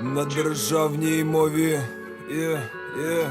На державній мові. Є, є.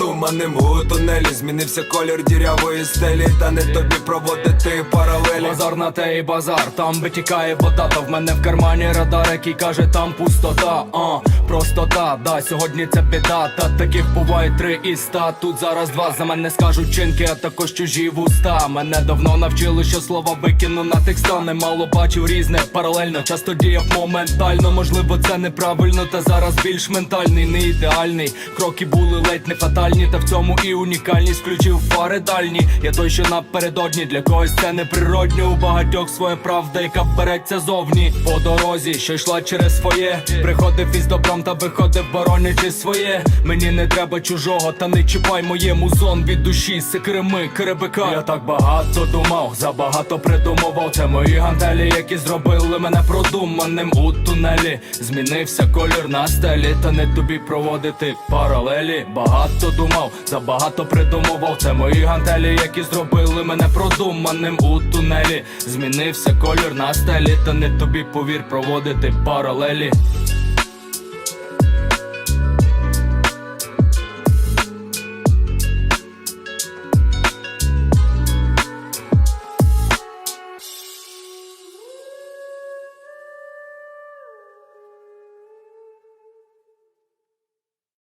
У тунелі змінився колір дірявої стелі. Та не тобі проводити паралелі. Базар на те і базар, там витікає вода, в мене в кармані радар, який каже, там пустота, а простота, да, сьогодні це біда, та таких буває три із ста. Тут зараз два за мене скажуть чинки, а також чужі вуста. Мене давно навчили, що слова викину на текста Немало бачив різне, паралельно, часто діяв моментально. Можливо, це неправильно, та зараз більш ментальний, не ідеальний. Кроки були ледь не фатальні, та в цьому і унікальність включив фари дальні. Я той, що напередодні для когось це неприродньо. У багатьох своя правда, яка береться зовні. По дорозі, що йшла через своє. Приходив із добром та виходив, боронячи своє. Мені не треба чужого, та не чіпай моє музон від душі, секреми, керебика. Я так багато думав, забагато придумував. Це мої гантелі, які зробили мене продуманим у тунелі. Змінився колір на стелі, та не тобі проводити паралелі. Багато думав, забагато придумував. Це мої гантелі, які зробили мене продуманим у тунелі. Змінився колір на стелі, та не тобі повір проводити паралелі.